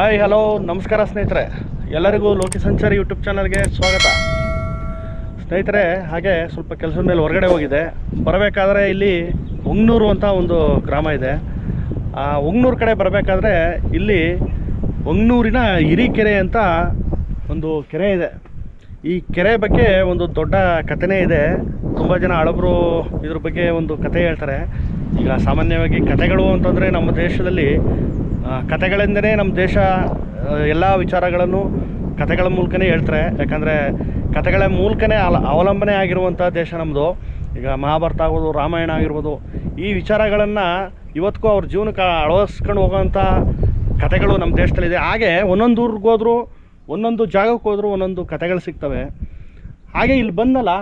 Hi hello ನಮಸ್ಕಾರ ಸ್ನೇಹಿತರೆ. ಎಲ್ಲರಿಗೂ ಲೋಕಿ ಸಂಚಾರಿ ಯೂಟ್ಯೂಬ್ ಚಾನಲ್ಗೆ ಸ್ವಾಗತ. ಸ್ನೇಹಿತರೆ, ಹಾಗೆ ಸ್ವಲ್ಪ ಕೆಲಸದ ಮೇಲೆ ಹೊರಗಡೆ ಹೋಗಿದೆ. ಬರಬೇಕಾದ್ರೆ ಇಲ್ಲಿ ಉಂಗ್ನೂರು ಅಂತ ಒಂದು ಗ್ರಾಮ ಇದೆ. ಆ ಉಂಗ್ನೂರು ಕಡೆ ಬರಬೇಕಾದ್ರೆ ಇಲ್ಲಿ ಒಂಗ್ನೂರಿನ ಹಿರಿಕೆರೆ ಅಂತ ಒಂದು ಕೆರೆ ಇದೆ. ಈ ಕೆರೆ ಬಗ್ಗೆ ಒಂದು ದೊಡ್ಡ ಕಥೆನೇ ಇದೆ. ತುಂಬ ಜನ ಹಳಬರು ಇದ್ರ ಬಗ್ಗೆ ಒಂದು ಕತೆ ಹೇಳ್ತಾರೆ. ಈಗ ಸಾಮಾನ್ಯವಾಗಿ ಕತೆಗಳು ಅಂತಂದರೆ ನಮ್ಮ ದೇಶದಲ್ಲಿ ಕತೆಗಳೆಂದರೆ ನಮ್ಮ ದೇಶ ಎಲ್ಲ ವಿಚಾರಗಳನ್ನು ಕತೆಗಳ ಮೂಲಕನೇ ಹೇಳ್ತಾರೆ. ಯಾಕಂದರೆ ಕತೆಗಳ ಮೂಲಕನೇ ಅಲ ಅವಲಂಬನೆ ಆಗಿರುವಂಥ ದೇಶ ನಮ್ಮದು ಈಗ ಮಹಾಭಾರತ ಆಗ್ಬೋದು, ರಾಮಾಯಣ ಆಗಿರ್ಬೋದು, ಈ ವಿಚಾರಗಳನ್ನು ಇವತ್ತಿಗೂ ಅವ್ರ ಜೀವನಕ್ಕೆ ಅಳವಡಿಸ್ಕೊಂಡು ಹೋಗೋವಂಥ ಕತೆಗಳು ನಮ್ಮ ದೇಶದಲ್ಲಿದೆ. ಹಾಗೆ ಒಂದೊಂದು ಊರಿಗೆ ಹೋದರೂ, ಒಂದೊಂದು ಜಾಗಕ್ಕೆ ಹೋದರೂ ಒಂದೊಂದು ಕತೆಗಳು ಸಿಗ್ತವೆ. ಹಾಗೆ ಇಲ್ಲಿ ಬಂದಲ್ಲ,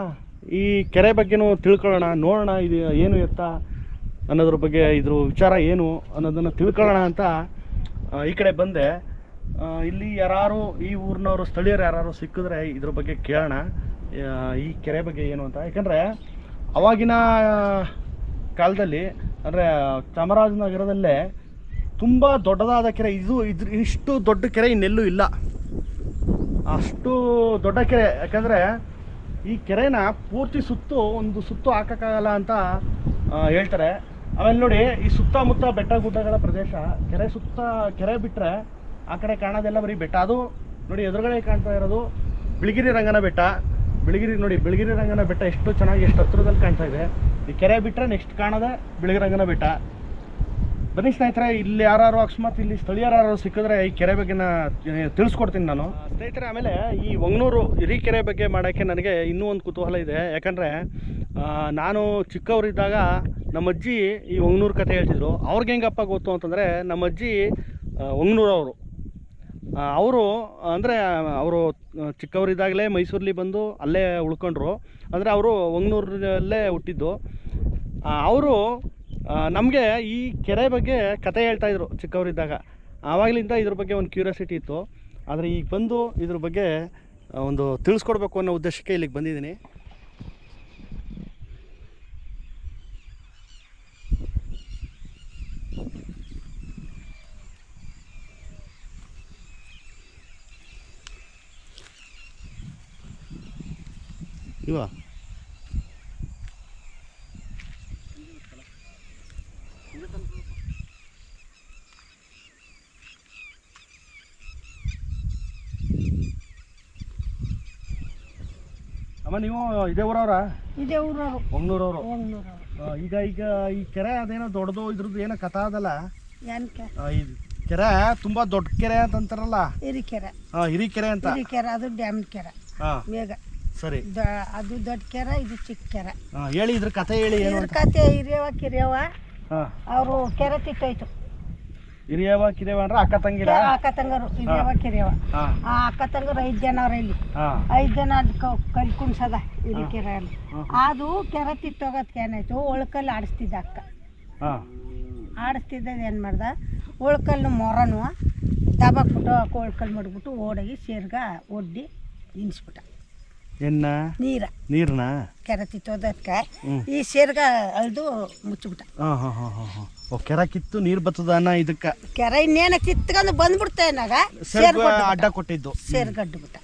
ಈ ಕೆರೆ ಬಗ್ಗೆನೂ ತಿಳ್ಕೊಳ್ಳೋಣ, ನೋಡೋಣ, ಇದು ಏನು ಎತ್ತ? ಅನ್ನೋದ್ರ ಬಗ್ಗೆ ಇದ್ರ ವಿಚಾರ ಏನು ಅನ್ನೋದನ್ನು ತಿಳ್ಕೊಳ್ಳೋಣ ಅಂತ ಈ ಕಡೆ ಬಂದೆ. ಇಲ್ಲಿ ಯಾರು ಈ ಊರಿನವರು, ಸ್ಥಳೀಯರು ಯಾರು ಸಿಕ್ಕಿದ್ರೆ ಇದ್ರ ಬಗ್ಗೆ ಕೇಳೋಣ. ಈ ಕೆರೆ ಬಗ್ಗೆ ಏನು ಅಂತ. ಯಾಕಂದರೆ, ಅವಾಗಿನ ಕಾಲದಲ್ಲಿ, ಅಂದರೆ ಚಾಮರಾಜನಗರದಲ್ಲೇ ತುಂಬ ದೊಡ್ಡದಾದ ಕೆರೆ. ಇದು ಇದ್ರ ಇಷ್ಟು ದೊಡ್ಡ ಕೆರೆ ಇನ್ನೆಲ್ಲೂ ಇಲ್ಲ. ಅಷ್ಟು ದೊಡ್ಡ ಕೆರೆ. ಯಾಕಂದರೆ, ಈ ಕೆರೆನ ಪೂರ್ತಿ ಸುತ್ತು, ಒಂದು ಸುತ್ತು ಹಾಕೋಕ್ಕಾಗಲ್ಲ ಅಂತ ಹೇಳ್ತಾರೆ. ಆಮೇಲೆ ನೋಡಿ, ಈ ಸುತ್ತಮುತ್ತ ಬೆಟ್ಟ ಗುಡ್ಡಗಳ ಪ್ರದೇಶ, ಕೆರೆ ಸುತ್ತ ಕೆರೆ ಬಿಟ್ಟರೆ ಆ ಕಡೆ ಕಾಣೋದೆಲ್ಲ ಬರೀ ಬೆಟ್ಟ. ಅದು ನೋಡಿ ಎದುರುಗಡೆ ಕಾಣ್ತಾ ಇರೋದು ಬಿಳಿಗಿರಿ ರಂಗನ ಬೆಟ್ಟ. ಬಿಳಿಗಿರಿ ನೋಡಿ, ಬಿಳಿಗಿರಿ ರಂಗನ ಬೆಟ್ಟ ಎಷ್ಟು ಚೆನ್ನಾಗಿ, ಎಷ್ಟು ಹತ್ರದಲ್ಲಿ ಕಾಣ್ತಾ ಇದೆ. ಈ ಕೆರೆ ಬಿಟ್ಟರೆ ನೆಕ್ಸ್ಟ್ ಕಾಣೋದೇ ಬಿಳಿಗಿರಿ ರಂಗನ ಬೆಟ್ಟ. ಬನ್ನಿ ಸ್ನೇಹಿತರೆ, ಇಲ್ಲಿ ಯಾರು ಅಕಸ್ಮಾತ್ ಇಲ್ಲಿ ಸ್ಥಳೀಯರಾರು ಸಿಕ್ಕಿದ್ರೆ ಈ ಕೆರೆ ಬಗ್ಗೆ ತಿಳಿಸ್ಕೊಡ್ತೀನಿ ನಾನು. ಸ್ನೇಹಿತರೆ, ಆಮೇಲೆ ಈ ಒಂಗ್ನೂರು ಹಿರೀಕೆರೆ ಬಗ್ಗೆ ಮಾಡೋಕ್ಕೆ ನನಗೆ ಇನ್ನೂ ಒಂದು ಕುತೂಹಲ ಇದೆ. ಯಾಕಂದರೆ ನಾನು ಚಿಕ್ಕವರಿದ್ದಾಗ ನಮ್ಮ ಅಜ್ಜಿ ಈ ಒಂಗ್ನೂರು ಕತೆ ಹೇಳ್ತಿದ್ರು. ಅವ್ರಿಗೆ ಹೆಂಗಪ್ಪ ಗೊತ್ತು ಅಂತಂದರೆ, ನಮ್ಮ ಅಜ್ಜಿ ಒಂಗ್ನೂರವರು ಅವರು ಅಂದರೆ, ಅವರು ಚಿಕ್ಕವರಿದ್ದಾಗಲೇ ಮೈಸೂರಲ್ಲಿ ಬಂದು ಅಲ್ಲೇ ಉಳ್ಕೊಂಡ್ರು. ಅಂದರೆ, ಅವರು ಒಂಗ್ನೂರಲ್ಲೇ ಹುಟ್ಟಿದ್ದು. ಅವರು ನಮಗೆ ಈ ಕೆರೆ ಬಗ್ಗೆ ಕತೆ ಹೇಳ್ತಾಯಿದ್ರು ಚಿಕ್ಕವರಿದ್ದಾಗ. ಆವಾಗಲಿಂದ ಇದ್ರ ಬಗ್ಗೆ ಒಂದು ಕ್ಯೂರಿಯಾಸಿಟಿ ಇತ್ತು. ಆದರೆ ಈಗ ಬಂದು ಇದ್ರ ಬಗ್ಗೆ ಒಂದು ತಿಳಿಸ್ಕೊಡ್ಬೇಕು ಅನ್ನೋ ಉದ್ದೇಶಕ್ಕೆ ಇಲ್ಲಿಗೆ ಬಂದಿದ್ದೀನಿ. ಇವ? ಅಮ್ಮ ನೀವು ಇದೇ ಊರವ್ರ? ಇದೇ ಊರವರು. ಒಂಗ್ನೂರವರು ಈಗ ಈಗ ಈ ಕೆರೆ ಅದೇನೋ ದೊಡ್ಡದು ಇದ್ರದ್ದು ಏನೋ ಕಥಾ ಅದಲ್ಲ? ಏನಕ್ಕೆ ಆ, ಕೆರೆ ತುಂಬಾ ದೊಡ್ಡ ಕೆರೆ ಅಂತ ಅಂತಾರಲ್ಲ? ಹಿರಿಕೆರೆ ಹಿರಿ ಕೆರೆ ಅಂತ? ಹಿರಿಕೆರೆ ಅದು ಡ್ಯಾಮ್ ಕೆರೆ. ಹಾ. ಬೇಗ ಸರಿ. ದ- ಅದು ದೊಡ್ಡ ಕೆರೆ ಇದು ಚಿಕ್ಕ ಕೆರೆ. ಹಾ, ಹೇಳಿ ಇದ್ರ ಕಥೆ ಹೇಳಿ ಏನು ಕತೆ ಹಿರಿಯವ ಕಿರಿಯವ ಹಾ. ಅವರು ಕೆರೆ ತಿಟ್ಟೋಯ್ತು. ಹಿರಿಯವ ಕಿರಿಯವ ಅಂದ್ರೆ ಅಕ್ಕ ತಂಗಿರ? ಅಕ್ಕ ತಂಗರು ಹಿರಿಯವ ಕಿರಿಯವ. ಆ ಅಕ್ಕ ತಂಗರು ಐದು ಜನ ಅವ್ರ ಇಲ್ಲಿ. ಐದು ಜನ ಅದ್ ಕಲ್ ಕುಣ್ಸದ ಹಿರಿಕೆರೆಯಲ್ಲಿ ಹಾ. ಅದು ಕೆರೆ ತಿಟ್ಟೋಗೋದಕ್ಕೆ ಏನಾಯ್ತು ಒಳ್ಕಲ್ಲಿ ಆಡಿಸ್ತಿದ್ದ ಅಕ್ಕ. ಹಾ. ಆಡಿಸ್ತಿದ್ದದ್ದು ಏನು ಮಾಡ್ದ ಒಳ್ಕಲ್ಲು ಮೊರನು ಅಕ್ಕ ಒಳ್ಕಲ್ ಮಾಡಿಬಿಟ್ಟು ಓಡೋಗಿ ಸೇರ್ಗ ಒಡ್ಡಿ ನಿನ್ಸ್ಬಿಟ್ಟ ಎನ್ನ ನೀರ. ನೀರ್ನ? ಕೆರೆ ತಿತ್ತೋದಕ್ಕೆ ಹ್ಮ್. ಈ ಸೇರ್ಗ ಅಳ್ದು ಮುಚ್ಚಿಬಿಟ್ಟ. ಹಾ ಹಾ ಹಾ ಹಾ ಹಾ. ಓ ಕೆರೆ ಕಿತ್ತು ನೀರ್ ಬರ್ತದ ಅನ್ನ ಇದಕ್ಕ? ಕೆರೆ ಇನ್ನೇನ ಕಿತ್ಕೊಂಡು ಬಂದ್ಬಿಡ್ತ ಏನಾಗ ಸರ್ಗ ಅಡ್ಡ ಕೊಟ್ಟಿದ್ದು. ಸೇರ್ಗಡ್ಡು ಬಿಟ್ಟ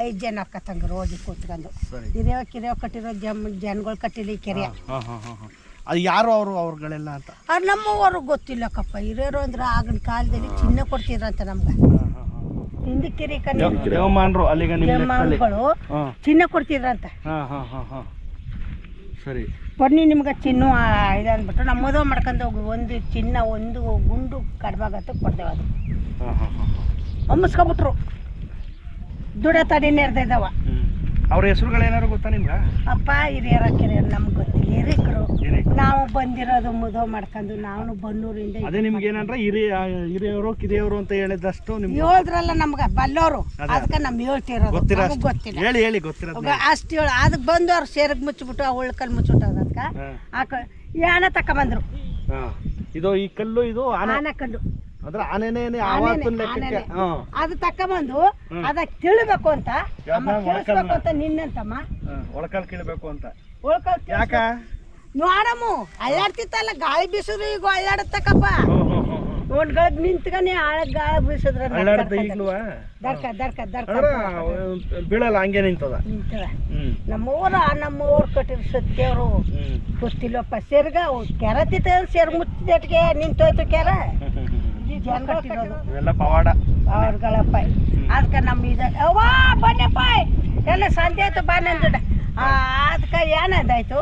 ಐದು ಜನ ಅಕ್ಕ ತಂಗರು ಹೋಗಿ ಕೂತ್ಕೊಂಡು. ಸರಿ. ಕಿರಿಯವ ಕಟ್ಟಿರೋ ಜಮ್ ಜನಗಳು ಕಟ್ಟಿಲ್ಲ ಈ ಕೆರೆ. ಹಾಂ ಹಾಂ ಹಾ ಹಾ ಅದು ಯಾರು ಅವರು ಅವ್ರುಗಳೆಲ್ಲ ಅಂತ? ಅವ್ರು ನಮ್ಮವರು ಗೊತ್ತಿಲ್ಲಕ್ಕಪ್ಪ. ಹಿರಿಯರು ಅಂದ್ರೆ ಆಗಿನ ಕಾಲದಲ್ಲಿ ಚಿನ್ನ ಕೊಡ್ತಿದ್ರಂತ ನಮ್ಗೆ. ಹಾ ಹಾ ಅಲ್ಲಿಗೆ ಹಿಂದಕ್ಕೆ ಕೆರೆ ಕಣ್ಣಿ ದೇವ- ದೇವಮಾನ್ರು ಅಲ್ಲಿಗ ಹಾ. ಚಿನ್ನ ಕೊಡ್ತಿದ್ರಂತ. ಸರಿ. ಬನ್ನಿ ನಿಮ್ಗೆ ಚಿನ್ನ ಇದು ಅಂದ್ಬಿಟ್ಟು ನಮ್ಮ ಮದುವೆ ಮಾಡ್ಕೊಂಡು ಹೋಗಿ ಒಂದು ಚಿನ್ನ ಒಂದು ಗುಂಡು ಕಡ್ಬಾಗತ್ತ ಕೊಡ್ತೇವೆ ಅದು ಹೊಮ್ಮಿಸ್ಕೊಬಿಟ್ರು ದುಡ ತಡಿ ನೆರೆದಿದ್ದಾವ ಹ್ಮ್. ಅವ್ರ ಹೆಸರುಗಳೇನಾರು ಗೊತ್ತಾ ನಿಮ್ಗೆ? ಅಪ್ಪ ಹಿರಿಯರ ಕಿರಿಯರು ನಮ್ಗೆ ಗೊತ್ತಿಲ್ಲ. ಹಿರಿಕರು. ಹಿರಿಕರು. ನಾವು ಬಂದಿರೋದು ಮದುವೆ ಮಾಡ್ಕೊಂಡು ನಾವು ಬನ್ನೂರಿಂದ ಅದೇ ನಿಮ್ಗೆ ಏನಂದ್ರೆ ಹಿರಿಯ ಹಿರಿಯವರು ಕಿರಿಯವರು ಅಂತ ಹೇಳಿದಷ್ಟು ನಿಮ್ಗೆ ಹೇಳಿದ್ರಲ್ಲ ನಮ್ಗೆ ಬಲ್ಲೋರು. ಅದೇ. ಅದಕ್ಕೆ ನಮ್ಗೆ ಹೇಳ್ತಿರೋದು. ಗೊತ್ತಿರ ನಮ್ಗೆ ಗೊತ್ತಿಲ್ಲ. ಹೇಳಿ ಹೇಳಿ ಗೊತ್ತಿರೋದು ಅಷ್ಟು ಹೇಳಿ. ಅದಕ್ಕೆ ಬಂದು ಅವ್ರು ಸೇರಿಗೆ ಮುಚ್ಚಿಬಿಟ್ಟು ಆ ಉಳ್ಕಲ್ ಮುಚ್ಚಿಬಿಟ್ಟು ಅದಕ್ಕೆ. ಕ ಆಕ ಯಾಣ ತಕೊಂಬಂದ್ರು. ಬಂದ್ರು ಇದು ಈ ಕಲ್ಲು ಇದು ಆನೆ ಕಲ್ಲು. ಅದ್ರ ಆನೆನೇ ಆವತ್ತಿನ ಲೆಕ್ಕಕ್ಕೆ ಹಾ ಅದು. ಅದಕ್ಕೆ ತಿಳಿಬೇಕು ಅಂತ ನಿನ್ನಂತಮ್ಮ. ಒಳಕಾಲ್ ಅಂತ. ಯಾಕ? ನೋಡಮ್ಮ ಅಳ್ಳಾಡ್ತಿತ್ತಲ್ಲ ಗಾಳಿ ಬೀಸಿದ್ರು ಈಗ ಅಳ್ಳಾಡತ್ತಕ್ಕಪ್ಪ ಹ್ಮ್, ಹ್ಮ್, ಆಳ ಗಾಳಿ ನಿಂತ್ಕನೆ ಬೀಸಿದ್ರ ದರ್ಕ ದರ್ಕ. ದರ್ಕ ಬೀಳಲ್ಲ ಹಂಗೆ ನಿಂತದ. ನಮ್ಮೂರ ನಮ್ಮೂರ್ ಕಟ್ಟಿರ ಸತ್ಯವರು ಗೊತ್ತಿಲ್ಲಪ್ಪ ಸೆರ್ಗ ಕೆರತಿತ್ತ ಸೆರ್ ಮುಚ್ಚಿದಟ್ಗೆ ನಿಂತೋಯ್ತು ಕೆರ. ಈ ಕಟ್ಟಿರೋದು. ಇವೆಲ್ಲ ಪವಾಡ. ಅವ್ರಗಳಪ್ಪ. ಅದಕ್ಕೆ ನಮ್ಮ ಇದು ಅವ್ವ ಬನ್ನಪ್ಪ ಎಲ್ಲ ಸಂಜೆ ಆಯ್ತು ಬಾ ನಂದು ಅದಕ್ಕೆ ಏನದಾಯ್ತು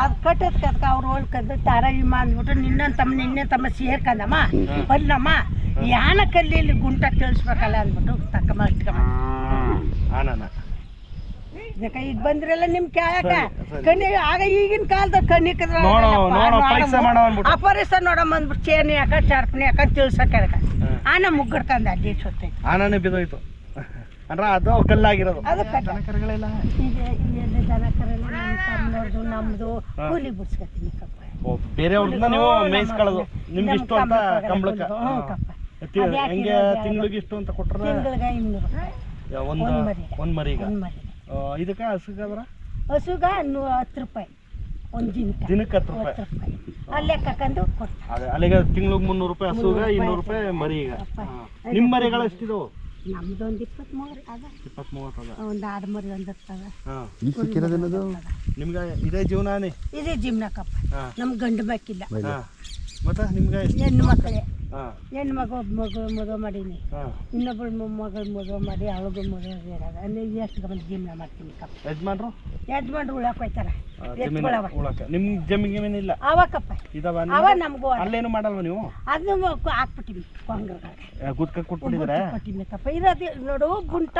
ಅದು ಕಟ್ಟೋದಕ್ಕೆ ಅದಕ್ಕೆ ಅವ್ರು ಹೋಲ್ಕಂದು ತಾರ ಇಮ್ಮ ಅಂದ್ಬಿಟ್ಟು ನಿನ್ನ ತಮ್ಮ ನಿನ್ನೆ ತಮ್ಮ ಸೇರ್ಕಂದಮ್ಮ. ಬಲ್ಲಮ್ಮ ಯಾನ ಕಲ್ಲಿ ಗುಂಟ ಕೇಳಿಸ್ಬೇಕಲ್ಲ ಅಂದ್ಬಿಟ್ಟು ತಕ್ಕ ಮಾಡ್ಕೊಂಬ ಇದಕ್ಕೆ ಈಗ ಬಂದ್ರಲ್ಲ ನಿಮ್ ಕೇಳಕ. ಕಣ್ಣಿ ಆಗ ಈಗಿನ ಕಾಲದಾಗ ಕಣ್ಣಿ ಪರಿಸರ ನೋಡಮ್ಮ ಅಂದ್ಬಿಟ್ಟು. ಚೇನಿ ಯಾಕ ಚರ್ಪಣಿ ಯಾಕ ತಿಳ್ಸಕ. ಆನ ಮುಗ್ಗಡ್ಕಂದ ಅಜ್ಜಿ ಸೊತ್ತೈತಿ ಆನನೇ ಬಿದ್ದೋಯ್ತು ಅಂದ್ರೆ ಅದು ಕಲ್ಲಾಗಿರೋದು. ಅದು ದನ ಕರೆಲ್ಲ ನಮ್ಮ ತಮ್ಮನವ್ರದ್ದು ಹಾ. ಕೂಲಿ ಬಿಡ್ಸ್ಕೊತೀನಿ ಕಪ್ಪ. ಬೇರೆಯವ್ರನ್ನ ನೀವು ಮೇಯಿಸ್ಕೊಳ್ಳೋದು ನಿಮ್ಗೆ ಇಷ್ಟು ಅಂತ ಕಂಬಳಕ್ಕೆ. ಯಾಕೆ ಹೆಂಗೆ ತಿಂಗಳಿಗೆ ಇಷ್ಟು ಅಂತ ಕೊಟ್ರೆ? ತಿಂಗಳಿಗೆ ಇನ್ನೂರು. ರೂಪಾಯಿ ಯಾ- ಒಂದು ಒಂದ್ ಮರಿ. ಒಂದು ಮರಿಗ. ಒಂದು ಮರಿ ಇದಕ್ಕೆ ಹಸುಗಾದ್ರ ಹಸುಗ ನೂ ಹತ್ತು ರೂಪಾಯಿ. ಒಂದು ದಿನಕ್ಕೆ. ದಿನಕ್ಕೆ ಹತ್ತು ರೂಪಾಯಿ? ಹತ್ತು ರೂಪಾಯಿ. ಅಲ್ಲೇ ಕಕ್ಕಂದು ಕೊಡ್ತಾರೆ. ಅದೇ ಅಲ್ಲಿಗೆ ತಿಂಗ್ಳಿಗೆ ಮುನ್ನೂರು ರೂಪಾಯಿ ಹಸುಗ ಇನ್ನೂರು ರೂಪಾಯಿ ಮರಿ ನಿಮ್ಮ ಮರಿಗಳು ಎಷ್ಟಿದಾವು? ನಮ್ದು ಒಂದು ಅದ. ಇಪ್ಪತ್ತ್ ಮೂವತ್ತು ಅದ. ಒಂದು ಆಡು ಮರಿ ಒಂದು ಸಿಕ್ಕಿರೋದೇನದು ನಿಮ್ಗೆ ಇದೇ ಜೀವನಾನೇ? ಇದೇ ಜಿಮ್ನ ಕಪ್ಪ ಹಾಂ. ನಮ್ ಗಂಡು ಮಕ್ಕಿಲ್ಲ ಹಾಂ. ಮತ್ತೆ ನಿಮ್ಗೆ ಹೆಣ್ಣು ಮಕ್ಕಳೇ. ಹಾಂ. ಹೆಣ್ಣು ಮಗ ಒಬ್ಬ ಮಗು ಮದುವೆ ಮಾಡೀನಿ. ಹಾಂ. ಇನ್ನೊಬ್ಬಳು ಮೊಮ್ಮಗಳು ಮದುವೆ ಮಾಡಿ ಅವಳಿಗೂ ಮದುವೆ ಇರೋದು. ಅಲ್ಲಿ ಎಷ್ಟು ಗಮನ ಜೀವನ ಮಾಡ್ತೀನಿ ಕಪ್ಪ. ಯಜಮಾನ್ರು? ಯಜಮಾನ್ರು ಉಳಕ್ ಹೋಯ್ತಾರ. ಆ, ಜಮೀನು ಉಳಕ್ಕೆ ಗಿಮೀನ್ ಇಲ್ಲ? ಅವಕ್ಕಪ್ಪ ಇದಾವ ಅವ ನಮಗೂ. ಅಲ್ಲೇನು ಮಾಡಲ್ವ ನೀವು? ಅದನ್ನು ಹಾಕ್ಬಿಟ್ಟಿವಿ ಕೊಂಗ್ರಗಳಿಗೆ ಗುದ್ಕ ಕೊಟ್ಬಿಟ್ಟಿದ್ರೆ? ಕೊಟ್ಟಿವಿ ಕಪ್ಪ. ಇರೋದು ನೋಡು ಗುಂಟ.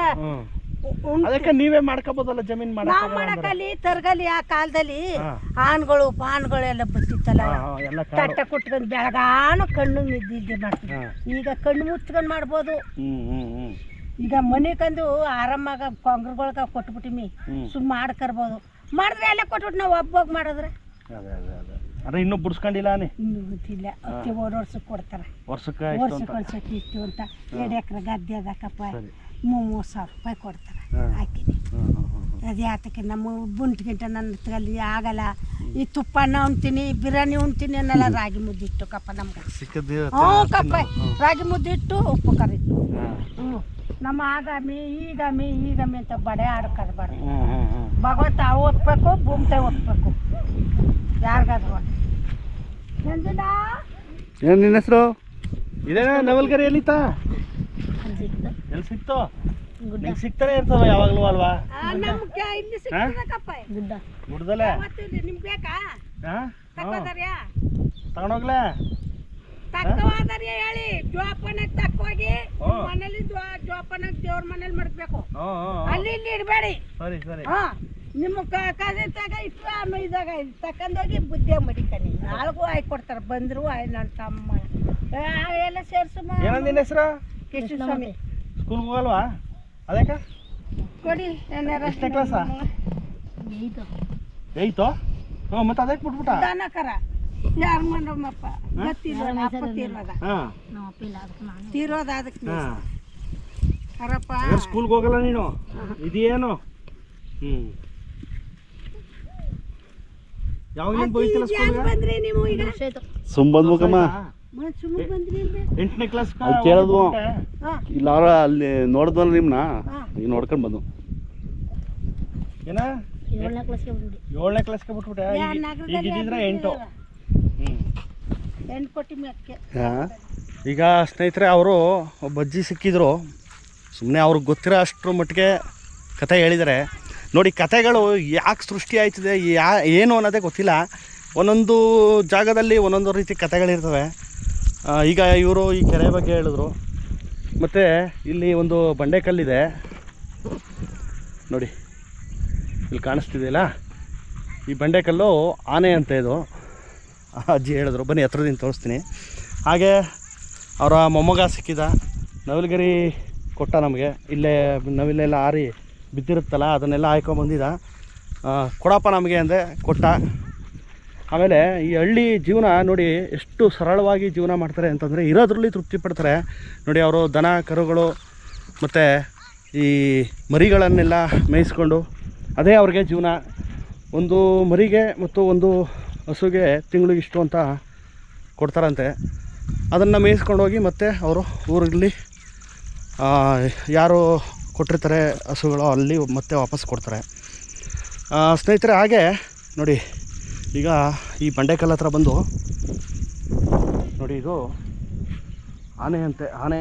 ಅದಕ್ಕೆ ನೀವೇ ಮಾಡ್ಕೋಬೋದಲ್ಲ ಜಮೀನ್ ನಾವ್ ಮಾಡಕ್ ಮಾಡಕಲ್ಲಿ ತರಗಲಿ ಆ ಕಾಲದಲ್ಲಿ ಹಾ. ಆನ್ಗಳು ಪಾನ್ಗಳು ಎಲ್ಲ ಬತ್ತಿತ್ತಲ್ಲ ಎಲ್ಲ ಕಾಡು ತಟ್ಟ ಕುಟ್ಕೊಂಡ್ ಬೆಳಗಾನು ಕಣ್ಣು ನಿದ್ದೆ ಮಾಡ್ತೀವಿ ಹಾ. ಈಗ ಕಣ್ಣು ಮುಚ್ಕೊಂಡ್ ಮಾಡ್ಬೋದು. ಈಗ ಮನೆ ಕಂದು ಈಗ ಮನೆಕಂದು ಆರಾಮಾಗ ಕೊಂಗ್ರಗೊಳಗ ಕೊಟ್ಬಿಟ್ಟಿಮಿ. ಹ್ಮ್. ಸುಮ್ ಮಾಡ್ಕರ್ಬೋದು. ಮಾಡಿದ್ರೆ ಎಲ್ಲ ಕೊಟ್ಬಿಟ್ಟು ನಾವು ಒಬ್ಬ ಮಾಡಿದ್ರೆ. ಅದೇ ಅದೇ ಅದೇ. ಅದೇ ಇನ್ನೂ ಬಿಡ್ಸ್ಕೊಂಡಿಲ್ಲ ನೀ? ಇನ್ನು ಗೊತ್ತಿಲ್ಲ ಓಡ್ ವರ್ಷಕ್ಕೆ ಕೊಡ್ತಾರೆ. ವರ್ಷಕ್ಕೆ ಇಷ್ಟು ವರ್ಷಕ್ಕೆ ಅಂತ ಇಷ್ಟು ಅಂತ. ಎರಡು ಎಕರೆ ಗದ್ದೆ ಅದಕ್ಕಪ್ಪ ಸರಿ. ಮೂವತ್ತು ಸಾವಿರ ರೂಪಾಯಿ ಕೊಡ್ತಾರೆ. ಹಾಕಿದೆ. ಅದು ಯಾತಕ್ಕೆ ನಮ್ಮ ಬುಂಟ್ಗಿಂಟ ನನ್ನ ತಗಲ್ಲಿ ಆಗಲ್ಲ. ಈ ತುಪ್ಪನ ಉಣ್ತೀನಿ ಬಿರಿಯಾನಿ ಉಣ್ತೀನಿ ಅನ್ನಲ್ಲ ರಾಗಿ ಮುದ್ದೆ ಇಟ್ಟು ಕಪ್ಪ ನಮ್ಗೆ. ಹ್ಞೂ ಕಪ್ಪ. ರಾಗಿ ಮುದ್ದೆ ಇಟ್ಟು ಉಪ್ಪು ಕರಿಟ್ಟು. ಹ್ಞೂ ನಮ್ಮ ಆಗಾಮಿ ಈಗಾಮಿ ಈಗಾಮಿ ಅಂತ ಬಡೆ ಆಡ್ಕರ್ಬಾರ್ದು ಭಗವಂತ ಓದ್ಬೇಕು ಭೂಮಿತೆ ಓದ್ಬೇಕು. ಯಾರಿಗಾದ್ರು ನಿನ್ನ ಹೆಸರು? ಇದೇನಾ ನವಲ್ಗರಿ ಎಲ್ಲಿತಾ ಎಲ್ಲಿ ಸಿಕ್ತು? ನಿಂಗೆ ಸಿಗ್ತಾನೆ ಇರ್ತವ ಯಾವಾಗಲೂ ಅಲ್ವಾ? ನಮ್ಗೆ ಇಲ್ಲಿ ಗುಡ್ಡ. ನಿಮ್ಗೆ ಬೇಕಾ? ಹಾಂ? ತಕ್ಕೋದಾರ್ಯಾ? ತಗೊಂಡೋಗ್ಲೇ? ತಕ್ಕವಾದಾರ್ಯ ಹೇಳಿ. ಜೋಪಾನಾಗ ತಕ್ಕೋಗಿ ಹ್ಞೂ. ಮನೇಲಿ ಜೋಪಾನಾಗ ದೇವ್ರ ಮನೇಲಿ ಅಲ್ಲಿ ಇಲ್ಲಿ ಇಡಬೇಡಿ. ಸರಿ ಸರಿ. ಹಾ. ನಿಮ್ಮ ಆಮೇಲೆ ಇದಾಗ ತಕೊಂಡೋಗಿ ಬುದ್ಧಿ ಮಡಿಕನಿ ನಾಲ್ಕು ಆಯ್ತು ಕೊಡ್ತಾರೆ. ಬಂದ್ರು ಆಯ್ ನನ್ನ ತಮ್ಮ. ಆ, ಎಲ್ಲ ಸೇರ್ಸು ಏನಂದ ನಿನ್ನ ಹೆಸರು? ಕೃಷ್ಣ ಸ್ವಾಮಿ ಸ್ಕೂಲ್ಗೆ ಹೋಗಲ್ವಾ? ಅದಕ್ಕೆ ಕೊಡಿ ಎಷ್ಟನೇ ಕ್ಲಾಸಾ? ಇದು ಏಯ್ತು ಹ್ಞೂ ಮತ್ತೆ ಅದಕ್ಕೆ ಬಿಟ್ಬಿಟ್ಟ? ದನಕರ. ಯಾರು ಮಾಡಮ್ಮಪ್ಪ ಗೊತ್ತಿಲ್ಲ ಅಪ್ಪ ತೀರೋದ ಹಾಂ ತೀರೋದ ಅದಕ್ಕೆ ಹಾಂ. ಕರಪ್ಪ ಸ್ಕೂಲ್ಗೆ ಹೋಗಲ್ಲ ನೀನು? ಇದೇನು? ಹ್ಞೂ ಯಾವಾಗ ಬಂದ್ರಿ ನೀವು ಈಗ? ಸುಮ್ ಬಂದ್ಬೇಕಮ್ಮ ಎಂಟನೇ ಕ್ಲಾಸ್ ಅಲ್ಲಿ ಇಲ್ಲಾರ ಅಲ್ಲಿ ನೋಡಿದ್ವಲ್ಲ ನಿಮ್ನ? ನೀವು ಈಗ ನೋಡ್ಕೊಂಡು ಬಂದು. ಏನ? ಏಳನೇ ಕ್ಲಾಸ್ಗೆ ಬಂದ್ರಿ ಏಳನೇ ಕ್ಲಾಸ್ಗೆ ಬಿಟ್ಬಿಟ್ಟೆ? ಈಗ- ಇದ್ದಿದ್ರೆ ಎಂಟು. ಈಗ ಸ್ನೇಹಿತರೆ ಅವರು ಒಬ್ಬ ಅಜ್ಜಿ ಸಿಕ್ಕಿದ್ರು. ಸುಮ್ಮನೆ ಅವ್ರಿಗೆ ಗೊತ್ತಿರೋ ಅಷ್ಟರ ಮಟ್ಟಿಗೆ ಕತೆ ಹೇಳಿದ್ದಾರೆ. ನೋಡಿ ಕತೆಗಳು ಯಾಕೆ ಸೃಷ್ಟಿ ಆಯ್ತದೆ ಯಾ ಏನು ಅನ್ನೋದೇ ಗೊತ್ತಿಲ್ಲ. ಒಂದೊಂದು ಜಾಗದಲ್ಲಿ ಒಂದೊಂದು ರೀತಿ ಕಥೆಗಳಿರ್ತವೆ. ಈಗ ಇವರು ಈ ಕೆರೆ ಬಗ್ಗೆ ಹೇಳಿದ್ರು. ಮತ್ತು ಇಲ್ಲಿ ಒಂದು ಬಂಡೆಕಲ್ಲಿದೆ ನೋಡಿ, ಇಲ್ಲಿ ಕಾಣಿಸ್ತಿದೆಯಲ್ಲ? ಈ ಬಂಡೆಕಲ್ಲು ಆನೆ ಅಂತ ಇದು. ಅಜ್ಜಿ ಹೇಳಿದ್ರು, ಬನ್ನಿ ಹತ್ರದಿಂದ ತೋರಿಸ್ತೀನಿ. ಹಾಗೆ ಅವರ ಮೊಮ್ಮಗ ಸಿಕ್ಕಿದ. ನವಿಲುಗರಿ ಕೊಟ್ಟ ನಮಗೆ. ಇಲ್ಲೇ ನವಿಲೆಲ್ಲ ಆರಿ ಬಿದ್ದಿರುತ್ತಲ್ಲ, ಅದನ್ನೆಲ್ಲ ಆಯ್ಕೊಂಬಂದಿದ್ದ ಕೊಡಪ್ಪ ನಮಗೆ ಅಂದೆ, ಕೊಟ್ಟ. ಆಮೇಲೆ ಈ ಹಳ್ಳಿ ಜೀವನ ನೋಡಿ ಎಷ್ಟು ಸರಳವಾಗಿ ಜೀವನ ಮಾಡ್ತಾರೆ ಅಂತಂದರೆ ಇರೋದ್ರಲ್ಲಿ ತೃಪ್ತಿ ಪಡ್ತಾರೆ. ನೋಡಿ ಅವರು ದನ, ಕರುಗಳು ಮತ್ತು ಈ ಮರಿಗಳನ್ನೆಲ್ಲ ಮೇಯಿಸ್ಕೊಂಡು ಅದೇ ಅವ್ರಿಗೆ ಜೀವನ. ಒಂದು ಮರಿಗೆ ಮತ್ತು ಒಂದು ಹಸುಗೆ ತಿಂಗಳಿಗೆ ಇಷ್ಟು ಅಂತ ಕೊಡ್ತಾರಂತೆ. ಅದನ್ನು ಮೇಯಿಸ್ಕೊಂಡು ಹೋಗಿ ಮತ್ತೆ ಅವರು ಊರಲ್ಲಿ ಯಾರು ಕೊಟ್ಟಿರ್ತಾರೆ ಹಸುಗಳು ಅಲ್ಲಿ ಮತ್ತೆ ವಾಪಸ್ ಕೊಡ್ತಾರೆ. ಸ್ನೇಹಿತರೆ, ಹಾಗೆ ನೋಡಿ ಈಗ ಈ ಬಂಡೆಕಲ್ ಹತ್ರ ಬಂದು ನೋಡಿ ಇದು ಆನೆ ಅಂತೆ, ಆನೆ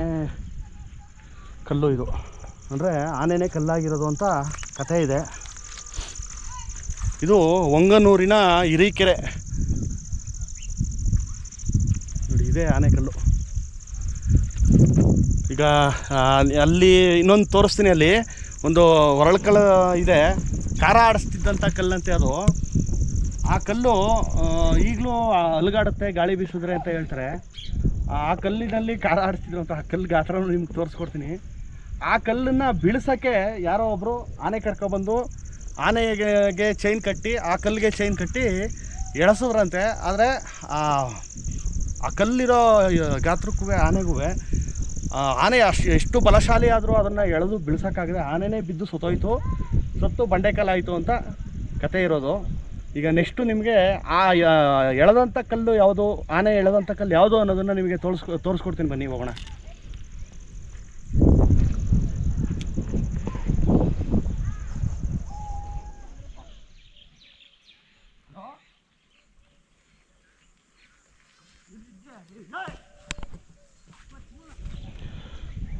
ಕಲ್ಲು ಇದು. ಅಂದರೆ ಆನೆನೇ ಕಲ್ಲಾಗಿರೋದು ಅಂತ ಕಥೆ ಇದೆ. ಇದು ಒಂಗನೂರಿನ ಹಿರೀಕೆರೆ. ನೋಡಿ, ಇದೇ ಆನೆಕಲ್ಲು ಈಗ ಅಲ್ಲಿ ಇನ್ನೊಂದು ತೋರಿಸ್ತೀನಿ ಅಲ್ಲಿ. ಒಂದು ಹೊರಳ್ಕಲ್ ಇದೆ. ಖಾರ ಆಡಿಸ್ತಿದ್ದಂಥ ಕಲ್ಲಂತೆ ಅದು. ಆ ಕಲ್ಲು ಈಗಲೂ ಅಲುಗಾಡುತ್ತೆ, ಗಾಳಿ ಬೀಸಿದ್ರೆ ಅಂತ ಹೇಳ್ತಾರೆ. ಆ ಕಲ್ಲಿನಲ್ಲಿ ಕಾಲ ಆಡಿಸ್ತಿದ್ರು ಅಂತ ಆ ಕಲ್ಲು ಗಾತ್ರ ನಿಮ್ಗೆ ತೋರಿಸ್ಕೊಡ್ತೀನಿ. ಆ ಕಲ್ಲನ್ನು ಬೀಳ್ಸೋಕ್ಕೆ ಯಾರೋ ಒಬ್ಬರು ಆನೆ ಕರ್ಕೊಬಂದು ಆನೆಗೆ ಚೈನ್ ಕಟ್ಟಿ, ಆ ಕಲ್ಲಿಗೆ ಚೈನ್ ಕಟ್ಟಿ ಎಳಸಿದ್ರಂತೆ ಆದರೆ ಆ ಆ ಕಲ್ಲಿರೋ ಗಾತ್ರಕ್ಕೂ ಆನೆಗೂ ಆನೆ ಅಷ್ಟು, ಎಷ್ಟು ಬಲಶಾಲಿ ಆದರೂ ಅದನ್ನು ಎಳೆದು ಬಿಳ್ಸೋಕ್ಕಾಗದೆ ಆನೆನೇ ಬಿದ್ದು ಸತ್ತೋಯ್ತು. ಸತ್ತು ಬಂಡೆಕಲ್ಲಾಯಿತು ಅಂತ ಕತೆ ಇರೋದು. ಈಗ ನೆಕ್ಸ್ಟು ನಿಮಗೆ ಆ ಎಳೆದಂಥ ಕಲ್ಲು ಯಾವುದು, ಆನೆ ಎಳೆದಂಥ ಕಲ್ಲು ಯಾವುದು ಅನ್ನೋದನ್ನು ನಿಮಗೆ ತೋರಿಸ್ಕೊ ತೋರಿಸ್ಕೊಡ್ತೀನಿ ಬನ್ನಿ ಹೋಗೋಣ.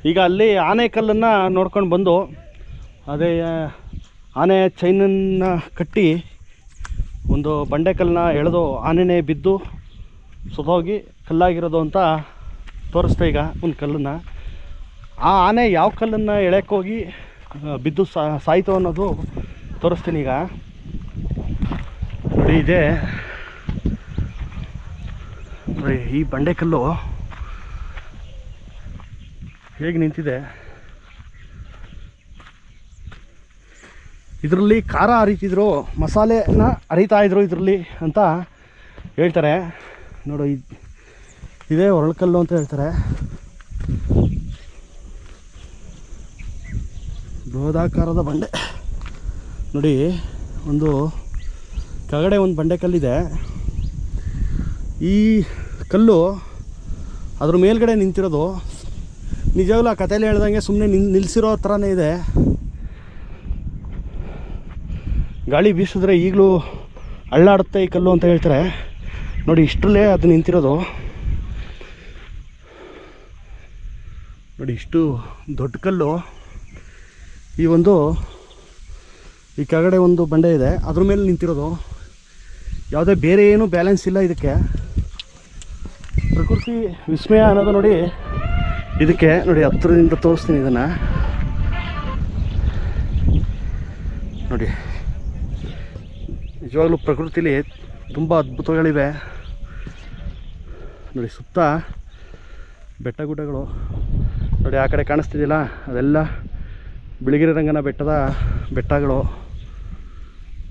ಈಗ ಅಲ್ಲಿ ಆನೆ ಕಲ್ಲನ್ನು ನೋಡ್ಕೊಂಡು ಬಂದು, ಅದೇ ಆನೆ ಚೈನನ್ನು ಕಟ್ಟಿ ಒಂದು ಬಂಡೆಕಲ್ಲನ್ನ ಎಳೆದು ಆನೆನೇ ಬಿದ್ದು ಸುತೋಗಿ ಕಲ್ಲಾಗಿರೋದು ಅಂತ ತೋರಿಸ್ದೆ ಈಗ ಒಂದು ಕಲ್ಲನ್ನು. ಆ ಆನೆ ಯಾವ ಕಲ್ಲನ್ನು ಆ, ಬಿದ್ದು ಸಾಯ್ತು ಅನ್ನೋದು ತೋರಿಸ್ತೀನಿ ಈಗ. ನೋಡಿ ಇದೆ. ನೋಡಿ ಈ ಬಂಡೆಕಲ್ಲು ಹೇಗೆ ನಿಂತಿದೆ. ಇದರಲ್ಲಿ ಖಾರ ಅರಿತಿದ್ರು, ಮಸಾಲೆನ ಅರಿತಾ ಇದ್ರು ಇದರಲ್ಲಿ ಅಂತ ಹೇಳ್ತಾರೆ. ನೋಡು, ಇದ್- ಇದೇ ಹೊರಳ್ಕಲ್ಲು ಅಂತ ಹೇಳ್ತಾರೆ. ಬೃಹದಾಕಾರದ ಬಂಡೆ. ನೋಡಿ, ಒಂದು ಕೆಳಗಡೆ ಒಂದು ಬಂಡೆ ಕಲ್ಲಿದೆ. ಈ ಕಲ್ಲು ಅದ್ರ ಮೇಲ್ಗಡೆ ನಿಂತಿರೋದು. ನಿಜವಾಗ್ಲೂ ಆ ಕಥೆಯಲ್ಲಿ ಹೇಳ್ದಂಗೆ ಸುಮ್ಮನೆ ನಿಲ್ಸಿರೋ ನಿಲ್ಲಿಸಿರೋ ಥರನೇ ಇದೆ. ಗಾಳಿ ಬೀಸಿದ್ರೆ ಈಗಲೂ ಅಳ್ಳಾಡುತ್ತೆ ಈ ಕಲ್ಲು ಅಂತ ಹೇಳ್ತಾರೆ. ನೋಡಿ, ಇಷ್ಟರಲ್ಲೇ ಅದು ನಿಂತಿರೋದು. ನೋಡಿ, ಇಷ್ಟು ದೊಡ್ಡ ಕಲ್ಲು. ಈ ಒಂದು, ಈ ಕೆಳಗಡೆ ಒಂದು ಬಂಡೆ ಇದೆ. ಅದ್ರ ಮೇಲೆ ನಿಂತಿರೋದು. ಯಾವುದೇ ಬೇರೆ ಏನು ಬ್ಯಾಲೆನ್ಸ್ ಇಲ್ಲ ಇದಕ್ಕೆ. ಪ್ರಕೃತಿ ವಿಸ್ಮಯ ಅನ್ನೋದು ನೋಡಿ ಇದಕ್ಕೆ. ನೋಡಿ ಹತ್ತಿರದಿಂದ ತೋರಿಸ್ತೀನಿ ಇದನ್ನು. ನೋಡಿ. ನಿಜವಾಗ್ಲೂ ಪ್ರಕೃತಿಲಿ ತುಂಬ ಅದ್ಭುತಗಳಿವೆ. ನೋಡಿ ಸುತ್ತ ಬೆಟ್ಟ ಗುಡ್ಡಗಳು ನೋಡಿ ಆ ಕಡೆ ಕಾಣಿಸ್ತಿದೆಯಲ್ಲ? ಅದೆಲ್ಲ ಬಿಳಿಗಿರಿ ರಂಗನ ಬೆಟ್ಟದ ಬೆಟ್ಟಗಳು.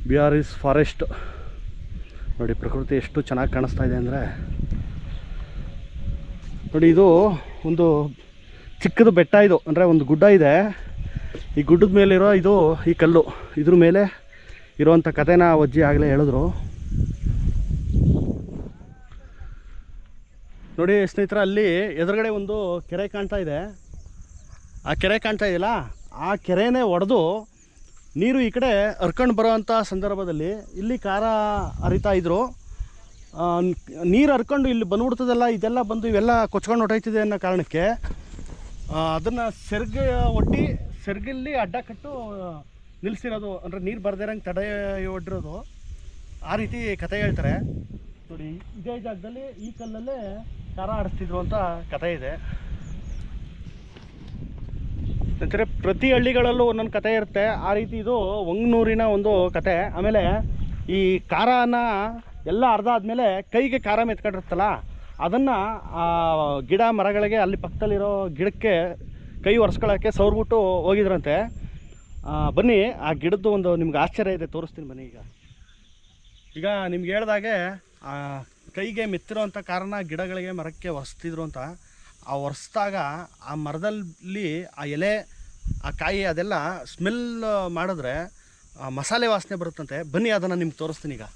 B R is forest. ನೋಡಿ ಪ್ರಕೃತಿ ಎಷ್ಟು ಚೆನ್ನಾಗಿ ಕಾಣಿಸ್ತಾ ಇದೆ ಅಂದರೆ. ನೋಡಿ ಇದು ಒಂದು ಚಿಕ್ಕದು ಬೆಟ್ಟ ಇದು. ಅಂದರೆ ಒಂದು ಗುಡ್ಡ ಇದೆ. ಈ ಗುಡ್ಡದ ಮೇಲಿರೋ ಇದು ಈ ಕಲ್ಲು. ಇದ್ರ ಮೇಲೆ ಇರುವಂಥ ಕಥೆನ ಅಜ್ಜಿ ಆಗಲೇ ಹೇಳಿದ್ರು. ನೋಡಿ ಸ್ನೇಹಿತರ, ಅಲ್ಲಿ ಎದುರುಗಡೆ ಒಂದು ಕೆರೆ ಕಾಣ್ತಾ ಇದೆ. ಆ ಕೆರೆ ಕಾಣ್ತಾ ಇದೆಯಲ್ಲ? ಆ ಕೆರೆನೇ ಒಡೆದು ನೀರು ಈ ಕಡೆ ಹರ್ಕೊಂಡು ಬರೋವಂಥ ಸಂದರ್ಭದಲ್ಲಿ ಇಲ್ಲಿ ಖಾರ ಹರಿತಾ ಇದ್ರು. ನೀರು ಹರ್ಕೊಂಡು ಇಲ್ಲಿ ಬಂದ್ಬಿಡ್ತದಲ್ಲ, ಇದೆಲ್ಲ ಬಂದು ಇವೆಲ್ಲ ಕೊಚ್ಕೊಂಡು ಹೊಟ್ಟೈತಿದೆ ಅನ್ನೋ ಕಾರಣಕ್ಕೆ ಅದನ್ನು ಸೆರ್ಗ ಒಡ್ಡಿ ಸೆರ್ಗಲ್ಲಿ ಅಡ್ಡ ಕಟ್ಟು ನಿಲ್ಲಿಸಿರೋದು ಅಂದರೆ ನೀರು ಬರ್ದಿರಂಗೆ ತಡೆ ಒಡ್ಡಿರೋದು ಆ ರೀತಿ ಕತೆ ಹೇಳ್ತಾರೆ. ನೋಡಿ, ಇದೇ ಜಾಗದಲ್ಲಿ ಈ ಕಲ್ಲಲ್ಲೇ ಕಾರ ಆಡಿಸ್ತಿದ್ರು ಅಂತ ಕತೆ ಇದೆ. ನಂತರ ಪ್ರತಿ ಹಳ್ಳಿಗಳಲ್ಲೂ ಒಂದೊಂದು ಕತೆ ಇರುತ್ತೆ. ಆ ರೀತಿ ಇದು ಒಂಗ್ನೂರಿನ ಒಂದು ಕತೆ. ಆಮೇಲೆ ಈ ಖಾರನ ಎಲ್ಲ ಅರ್ಧ ಆದಮೇಲೆ ಕೈಗೆ ಖಾರ ಮೆತ್ಕೊಂಡಿರುತ್ತಲ್ಲ, ಅದನ್ನು ಗಿಡ ಮರಗಳಿಗೆ ಅಲ್ಲಿ ಪಕ್ಕದಲ್ಲಿರೋ ಗಿಡಕ್ಕೆ ಕೈ ಒರೆಸ್ಕೊಳ್ಳೋಕ್ಕೆ ಸೌರ್ಬಿಟ್ಟು ಹೋಗಿದ್ರಂತೆ. ಬನ್ನಿ, ಆ ಗಿಡದ್ದು ಒಂದು ನಿಮ್ಗೆ ಆಶ್ಚರ್ಯ ಇದೆ, ತೋರಿಸ್ತೀನಿ ಬನ್ನಿ ಈಗ. ಈಗ ನಿಮ್ಗೆ ಹೇಳ್ದಾಗೆ ಕೈಗೆ ಮೆತ್ತಿರೋಂಥ ಕಾರಣ ಗಿಡಗಳಿಗೆ ಮರಕ್ಕೆ ಒರೆಸ್ತಿದ್ರು ಅಂತ. ಆ ಒರೆಸ್ದಾಗ ಆ ಮರದಲ್ಲಿ ಆ ಎಲೆ, ಆ ಕಾಯಿ ಅದೆಲ್ಲ ಸ್ಮೆಲ್ ಮಾಡಿದ್ರೆ ಮಸಾಲೆ ವಾಸನೆ ಬರುತ್ತಂತೆ. ಬನ್ನಿ, ಅದನ್ನು ನಿಮ್ಗೆ ತೋರಿಸ್ತೀನಿ ಈಗ.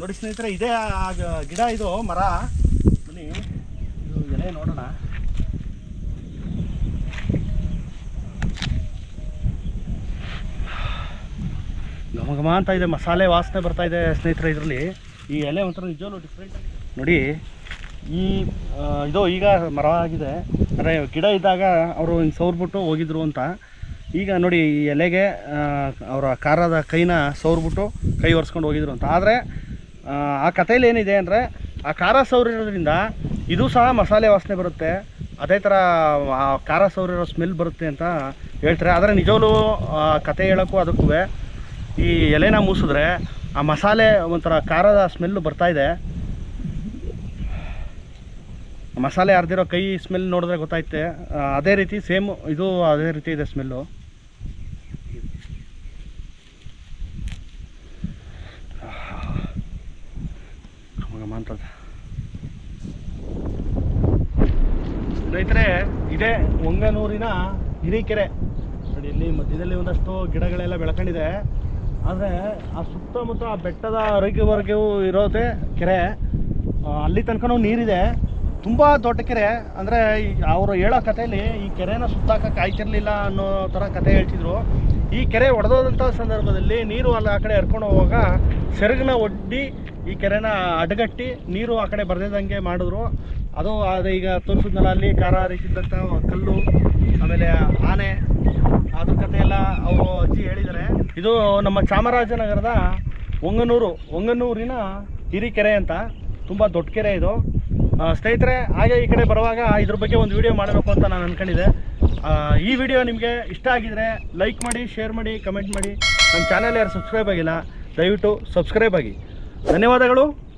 ನೋಡಿ ಸ್ನೇಹಿತರೆ, ಇದೇ ಗಿಡ ಇದು, ಮರ. ಬನ್ನಿ. ಇದು ಎಲೆ ನೋಡೋಣ. ಘಮ ಅಂತ ಇದೆ, ಮಸಾಲೆ ವಾಸನೆ ಬರ್ತಾ ಇದೆ ಸ್ನೇಹಿತರೆ ಇದರಲ್ಲಿ. ಈ ಎಲೆ ಒಂಥರ ನಿಜವಲ್ಲೂ ಡಿಫ್ರೆಂಟ್ ನೋಡಿ, ಈ ಇದು ಈಗ ಮರ ಆಗಿದೆ. ಅಂದರೆ ಗಿಡ ಇದ್ದಾಗ ಅವರು ಹಿಂಗೆ ಸೌರ್ಬಿಟ್ಟು ಹೋಗಿದ್ರು ಅಂತ. ಈಗ ನೋಡಿ, ಈ ಎಲೆಗೆ ಅವರ ಖಾರದ ಕೈನ ಸೌರ್ಬಿಟ್ಟು ಕೈ ಒರೆಸ್ಕೊಂಡು ಹೋಗಿದ್ರು ಅಂತ. ಆದರೆ ಆ ಕಥೆಯಲ್ಲಿ ಏನಿದೆ ಅಂದರೆ ಆ ಖಾರ ಸೌರಿರೋದ್ರಿಂದ ಇದು ಸಹ ಮಸಾಲೆ ವಾಸನೆ ಬರುತ್ತೆ. ಅದೇ ಥರ ಆ ಖಾರ ಸೌರಿರೋ ಸ್ಮೆಲ್ ಬರುತ್ತೆ ಅಂತ ಹೇಳ್ತಾರೆ. ಆದರೆ ನಿಜವೂ ಆ ಕತೆ ಹೇಳೋಕ್ಕೂ ಅದಕ್ಕೂ ಈ ಎಲೆನ ಮೂಸಿದ್ರೆ ಆ ಮಸಾಲೆ ಒಂಥರ ಖಾರದ ಸ್ಮೆಲ್ಲು ಬರ್ತಾಯಿದೆ ಮಸಾಲೆ ಅರ್ದಿರೋ ಕೈ ಸ್ಮೆಲ್ ನೋಡಿದ್ರೆ ಗೊತ್ತಾಯ್ತೆ. ಅದೇ ರೀತಿ ಸೇಮ್ ಇದು ಅದೇ ರೀತಿ ಇದೆ ಸ್ಮೆಲ್ಲು ಅಂತದ ಸ್ನೇಹಿತರೆ, ಇದೇ ಒಂಗನೂರಿನ ಹಿರಿಕೆರೆ. ನೋಡಿ, ಇಲ್ಲಿ ಮಧ್ಯದಲ್ಲಿ ಒಂದಷ್ಟು ಗಿಡಗಳೆಲ್ಲ ಬೆಳ್ಕೊಂಡಿದೆ. ಆದರೆ ಆ ಸುತ್ತಮುತ್ತ ಆ ಬೆಟ್ಟದ ಅರಗಿವರೆಗೂ ಇರೋದೇ ಕೆರೆ. ಅಲ್ಲಿ ತನಕನೂ ನೀರಿದೆ. ತುಂಬ ದೊಡ್ಡ ಕೆರೆ. ಅಂದರೆ ಅವರು ಹೇಳೋ ಕಥೆಯಲ್ಲಿ ಈ ಕೆರೆನ ಸುತ್ತಾಕಕ್ಕೆ ಆಯ್ತಿರಲಿಲ್ಲ ಅನ್ನೋ ಥರ ಕತೆ ಹೇಳ್ತಿದ್ರು. ಈ ಕೆರೆ ಒಡೆದೋದಂಥ ಸಂದರ್ಭದಲ್ಲಿ ನೀರು ಅಲ್ಲಿ ಆ ಕಡೆ ಹರ್ಕೊಂಡು ಹೋಗುವಾಗ, ಸೆರಗನ್ನ ಒಡ್ಡಿ ಈ ಕೆರೆನ ಅಡಗಟ್ಟಿ ನೀರು ಆ ಕಡೆ ಬರ್ದಿದ್ದಂಗೆ ಮಾಡಿದ್ರು. ಅದು ಅದು ಈಗ ತೋರಿಸಿದ್ನಲ್ಲ ಅಲ್ಲಿ ಖಾರ ಹರಿಸಿದ್ದಂಥ ಕಲ್ಲು, ಆಮೇಲೆ ಆನೆ, ಅದ್ರ ಕಥೆ ಎಲ್ಲ ಅವರು ಅಜ್ಜಿ ಹೇಳಿದ್ದಾರೆ. ಇದು ನಮ್ಮ ಚಾಮರಾಜನಗರದ ಒಂಗನೂರು ಒಂಗನೂರಿನ ಹಿರಿಕೆರೆ ಅಂತ. ತುಂಬ ದೊಡ್ಡ ಕೆರೆ ಇದು. ಸ್ನೇಹಿತರೆ, ಹಾಗೆ ಈ ಕಡೆ ಬರುವಾಗ ಇದ್ರ ಬಗ್ಗೆ ಒಂದು ವಿಡಿಯೋ ಮಾಡಬೇಕು ಅಂತ ನಾನು ಅಂದ್ಕೊಂಡಿದ್ದೆ ಈ ವಿಡಿಯೋ ನಿಮಗೆ ಇಷ್ಟ ಆಗಿದ್ರೆ ಲೈಕ್ ಮಾಡಿ ಶೇರ್ ಮಾಡಿ ಕಮೆಂಟ್ ಮಾಡಿ. ನಮ್ಮ ಚಾನಲ್ ಯಾರು ಸಬ್ಸ್ಕ್ರೈಬ್ ಆಗಿಲ್ಲ, ದಯವಿಟ್ಟು ಸಬ್ಸ್ಕ್ರೈಬ್ ಆಗಿ. ಧನ್ಯವಾದಗಳು.